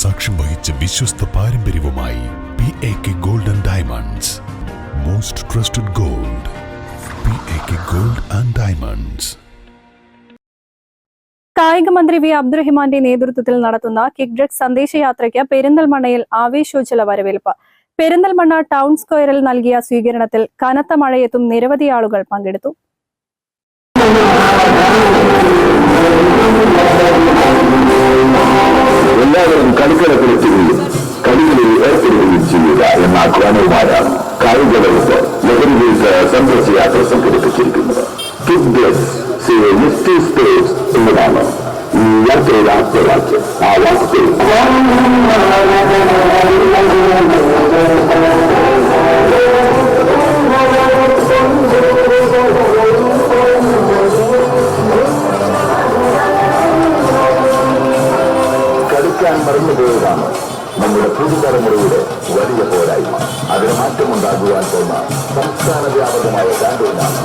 സാക്ഷ്യം വഹിച്ച വിശ്വസ്ത പാരമ്പര്യവുമായി P A K gold and diamonds most trusted gold P A K gold and diamonds കായിക മന്ത്രി വി അബ്ദുറഹിമാന്റെ നേതൃത്വത്തിൽ നടത്തുന്ന കിക്ക് സന്ദേശയാത്രയ്ക്ക് പെരിന്തൽമണ്ണയിൽ ആവേശോജ്ജല വരവേൽപ്പ്. പെരിന്തൽമണ്ണ ടൗൺ സ്ക്വയറിൽ നൽകിയ സ്വീകരണത്തിൽ കനത്ത മഴയെത്തും നിരവധി ആളുകൾ പങ്കെടുത്തു. ചെയ്യുക എന്ന ആഹ്വാനവുമായാണ് കായിക വകുപ്പ് ലഹരി വിരുദ്ധ സന്ദർശയാത്ര സംഘടിപ്പിച്ചിരിക്കുന്നത് കിക്ക് ഡ്രസ് നിഫ്റ്റി സ്പോർട്സ് എന്നതാണ് ഈ യാത്രയുടെ ആപ്തവാക്യം ആ വാക്യത്തിൽ നമ്മുടെ പുതുതലമുറയുടെ വലിയ പോരായ്മ. അതിന് മാറ്റമുണ്ടാകുവാൻ പോകുന്ന സംസ്ഥാന വ്യാപകമായ ക്യാമ്പയിനാണ്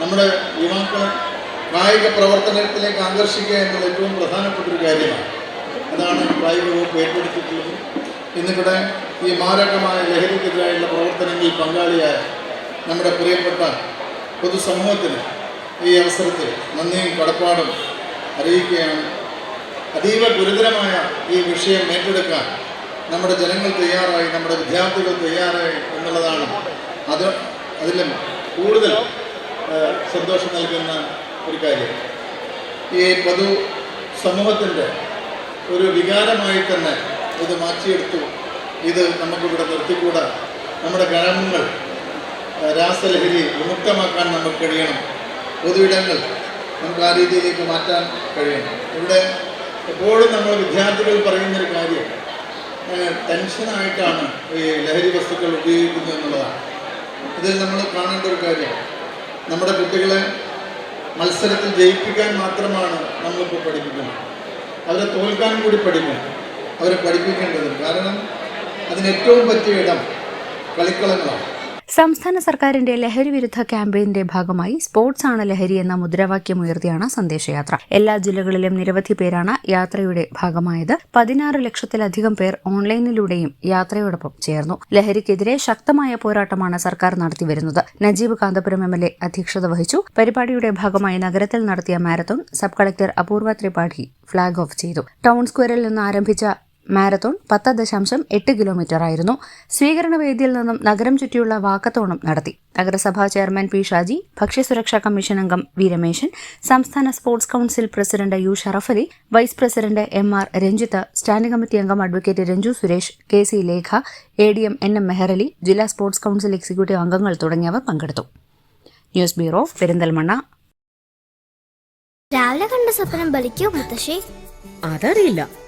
നമ്മുടെ യുവാക്കളെ കായിക പ്രവർത്തനത്തിലേക്ക് ആകർഷിക്കുക എന്നുള്ള ഏറ്റവും പ്രധാനപ്പെട്ട ഒരു കാര്യമാണ്. അതാണ് കായിക വകുപ്പ് ഏറ്റെടുത്തിട്ടുള്ളത്. ഇന്നിവിടെ ഈ മാരകമായ ലഹരിക്കെതിരായുള്ള പ്രവർത്തനങ്ങളിൽ പങ്കാളിയായ നമ്മുടെ പ്രിയപ്പെട്ട പൊതുസമൂഹത്തിന് ഈ അവസരത്തിൽ നന്ദിയും കടപ്പാടും അറിയിക്കുകയാണ്. അതീവ ഗുരുതരമായ ഈ വിഷയം ഏറ്റെടുക്കാൻ നമ്മുടെ ജനങ്ങൾ തയ്യാറായി നമ്മുടെ വിദ്യാർത്ഥികൾ തയ്യാറായി എന്നുള്ളതാണ് അത് അതിലും കൂടുതൽ സന്തോഷം നൽകുന്ന ഒരു കാര്യം. ഈ പൊതു സമൂഹത്തിന്റെ ഒരു വികാരമായി തന്നെ ഇത് മാറ്റിയെടുത്തു. ഇത് നമുക്കിവിടെ നിർത്തിക്കൂടാ. നമ്മുടെ ഗ്രാമങ്ങൾ രാസലഹരി വിമുക്തമാക്കാൻ നമുക്ക് കഴിയണം. പൊതുവിടങ്ങൾ നമുക്ക് ആ രീതിയിലേക്ക് മാറ്റാൻ കഴിയണം. ഇവിടെ എപ്പോഴും നമ്മൾ വിദ്യാർത്ഥികൾ പറയുന്നൊരു കാര്യം ടെൻഷനായിട്ടാണ് ഈ ലഹരി വസ്തുക്കൾ ഉപയോഗിക്കുന്നത് എന്നുള്ളതാണ്. ഇതിൽ നമ്മൾ കാണേണ്ട ഒരു കാര്യം നമ്മുടെ കുട്ടികളെ മത്സരത്തിൽ ജയിപ്പിക്കാൻ മാത്രമാണ് നമ്മളിപ്പോൾ പഠിപ്പിക്കുന്നത്. അവരെ തോൽക്കാൻ കൂടി പഠിക്കണം അവരെ പഠിപ്പിക്കേണ്ടതും കാരണം അതിന് ഏറ്റവും പറ്റിയ ഇടം കളിക്കളങ്ങളാണ്. സംസ്ഥാന സർക്കാരിന്റെ ലഹരി വിരുദ്ധ ക്യാമ്പയിന്റെ ഭാഗമായി സ്പോർട്സ് ആണ് ലഹരി എന്ന മുദ്രാവാക്യം ഉയർത്തിയാണ് സന്ദേശയാത്ര. എല്ലാ ജില്ലകളിലും നിരവധി പേരാണ് യാത്രയുടെ ഭാഗമായത്. പതിനാറ് ലക്ഷത്തിലധികം പേർ ഓൺലൈനിലൂടെയും യാത്രയോടൊപ്പം ചേർന്നു. ലഹരിക്കെതിരെ ശക്തമായ പോരാട്ടമാണ് സർക്കാർ നടത്തിവരുന്നത്. Najeeb Kanthapuram M L A അധ്യക്ഷത വഹിച്ചു. പരിപാടിയുടെ ഭാഗമായി നഗരത്തിൽ നടത്തിയ marathon sub collector Apoorva Tripathi flag off ചെയ്തു. ടൗൺ സ്ക്വയറിൽ നിന്ന് ആരംഭിച്ച മാരത്തോൺ പത്ത് ദശാംശം എട്ട് കിലോമീറ്റർ ആയിരുന്നു. സ്വീകരണ വേദിയിൽ നിന്നും നഗരം ചുറ്റിയുള്ള വാക്കത്തോണം നടത്തി. നഗരസഭാ ചെയർമാൻ പി ഷാജി ഭക്ഷ്യസുരക്ഷാ കമ്മീഷൻ അംഗം വി രമേശൻ സംസ്ഥാന sports council president U Sharafali vice president M R Ranjith standing committee അംഗം advocate Ranju Suresh K C Lekha A D M N M Meharali ജില്ലാ സ്പോർട്സ് കൌൺസിൽ എക്സിക്യൂട്ടീവ് അംഗങ്ങൾ തുടങ്ങിയവർ പങ്കെടുത്തു. News bureau Perinthalmanna. രാവിലെ കണ്ട സ്വപ്നം ബലിക്കോ മുത്തശ്ശി? അതറിയില്ല.